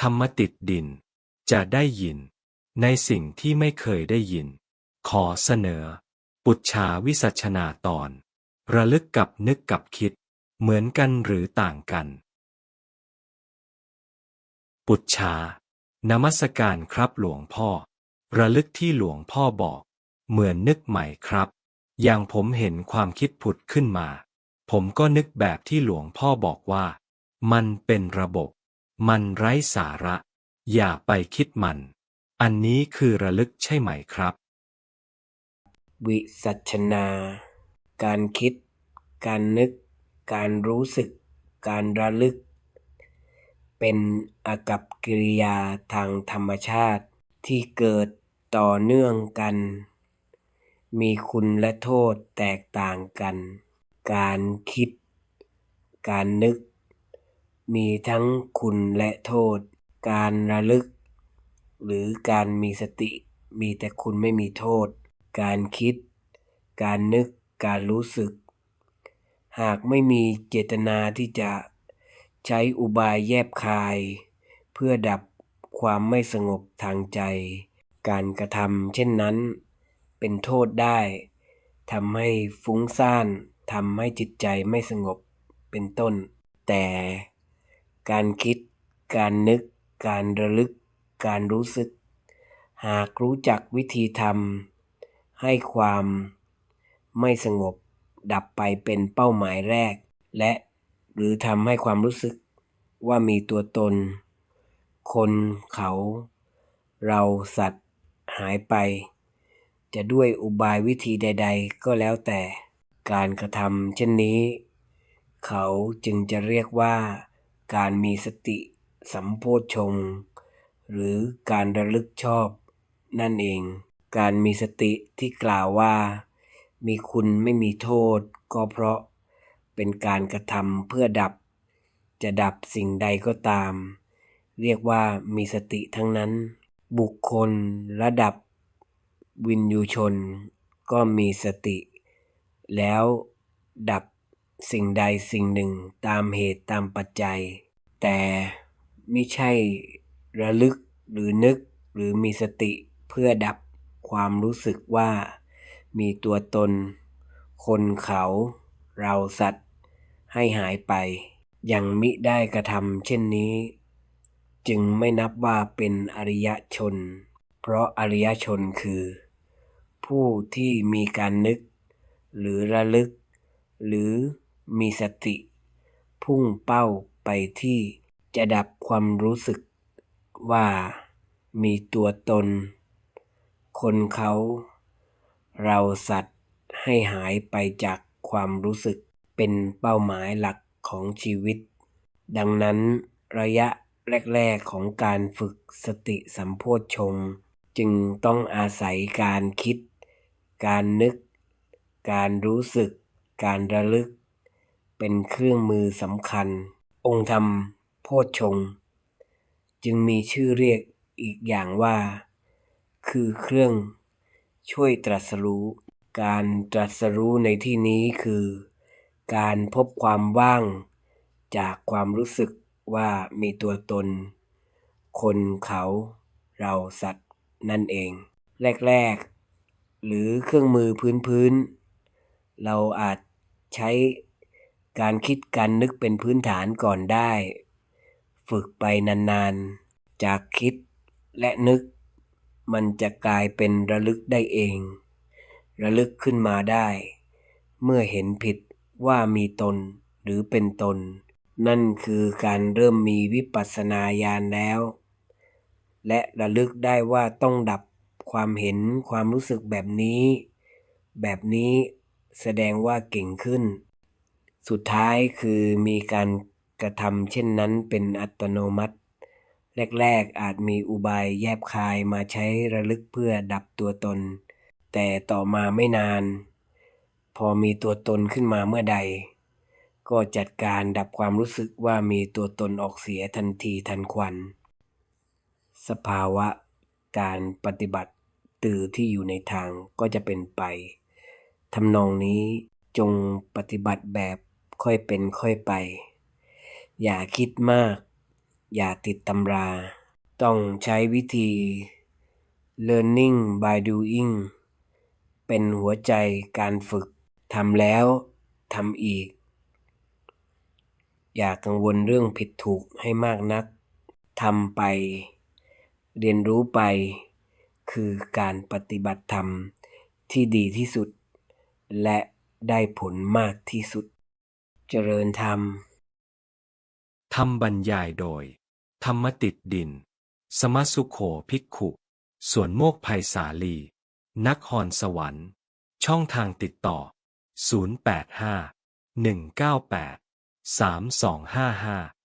ธรรมติดดิน จะได้ยิน ในสิ่งที่ไม่เคยได้ยิน ขอเสนอ ปุจฉาวิสัชนาตอน ระลึกกับนึกกับคิด เหมือนกันหรือต่างกัน ปุจฉานมัสการครับหลวงพ่อ ระลึกที่หลวงพ่อบอก เหมือนนึกใหม่ครับ อย่างผมเห็นความคิดผุดขึ้นมา ผมก็นึกแบบที่หลวงพ่อบอกว่า มันเป็นระบบ มันไร้สาระ อย่าไปคิดมัน อันนี้คือระลึกใช่ไหมครับ วิสัชนา การคิด การนึก การรู้สึก การระลึก เป็นอากับกิริยาทางธรรมชาติที่เกิดต่อเนื่องกัน มีคุณและโทษแตกต่างกัน การคิด การนึก มีทั้งคุณและโทษ การระลึก หรือการมีสติ มีแต่คุณไม่มีโทษ การคิด การนึก การรู้สึก หากไม่มีเจตนาที่จะใช้อุบายแยบคาย เพื่อดับความไม่สงบทางใจ การกระทำเช่นนั้น เป็นโทษได้ทำให้ฟุ้งซ่านทำให้จิตใจไม่สงบเป็นต้น แต่ การคิด การนึก การระลึก การรู้สึก หากรู้จักวิธีทำให้ความไม่สงบดับไปเป็นเป้าหมายแรก และหรือทำให้ความรู้สึกว่ามีตัวตน คนเขา เราสัตว์หายไป จะด้วยอุบายวิธีใด ๆ ก็แล้วแต่การกระทำเช่นนี้ เขาจึงจะเรียกว่า การมีสติสัมโพชฌงหรือการระลึกชอบ นั่นเอง การมีสติที่กล่าวว่า มีคุณไม่มีโทษ ก็เพราะเป็นการกระทำเพื่อดับ จะดับสิ่งใดก็ตาม เรียกว่ามีสติทั้งนั้น บุคคลระดับ วินยูชน ก็มีสติ แล้วดับ สิ่งใดสิ่งหนึ่งตามเหตุตามปัจจัย แต่ไม่ใช่ระลึกหรือนึกหรือมีสติเพื่อดับความรู้สึกว่ามีตัวตน คนเขาเราสัตว์ ให้หายไป ยังมิได้กระทำเช่นนี้ จึงไม่นับว่าเป็นอริยชน เพราะอริยชนคือ ผู้ที่มีการนึก หรือระลึก หรือ มีสติ พุ่งเป้าไปที่จะดับความรู้สึกว่ามีตัวตน คนเขา เราสัตว์ให้หายไปจากความรู้สึกเป็นเป้าหมายหลักของชีวิต ดังนั้นระยะแรก ๆ ของการฝึกสติสัมโพชฌงจึงต้องอาศัยการคิด การนึก การรู้สึก การระลึก เป็นเครื่องมือสำคัญ องค์ธรรม โพชฌงจึงมีชื่อเรียกอีกอย่างว่า คือเครื่องช่วยตรัสรู้ การตรัสรู้ในที่นี้คือ การพบความว่าง จากความรู้สึกว่ามีตัวตน คนเขาเราสัตว์นั่นเอง แรก ๆ หรือเครื่องมือพื้นๆ เราอาจใช้ การคิดการนึกเป็นพื้นฐานก่อนได้ ฝึกไปนานๆ จากคิดและนึก มันจะกลายเป็นระลึกได้เอง ระลึกขึ้นมาได้ เมื่อเห็นผิดว่ามีตนหรือเป็นตน นั่นคือการเริ่มมีวิปัสสนาญาณแล้ว และระลึกได้ว่าต้องดับความเห็นความรู้สึกแบบนี้ แบบนี้แสดงว่าเก่งขึ้น สุดท้ายคือมีการกระทำเช่นนั้นเป็นอัตโนมัติ แรกๆอาจมีอุบายแยบคายมาใช้ระลึกเพื่อดับตัวตน แต่ต่อมาไม่นาน พอมีตัวตนขึ้นมาเมื่อใด ก็จัดการดับความรู้สึกว่ามีตัวตนออกเสียทันทีทันควัน สภาวะการปฏิบัติตือที่อยู่ในทางก็จะเป็นไปทำนองนี้จงปฏิบัติแบบ ค่อยเป็นค่อยไป อย่าคิดมาก อย่าติดตำรา ต้องใช้วิธี learning by doing เป็นหัวใจการฝึกทำแล้วทำอีก อย่ากังวลเรื่องผิดถูกให้มากนักทำไป เรียนรู้ไป คือการปฏิบัติธรรมที่ดีที่สุด และได้ผลมากที่สุด เจริญธรรม ธรรมบรรยายโดย ธรรมติดดิน สมสุโขภิกขุ ส่วนโมกภัยสาลี นักหอนสวรรค์ ช่องทางติดต่อ 085 198 3255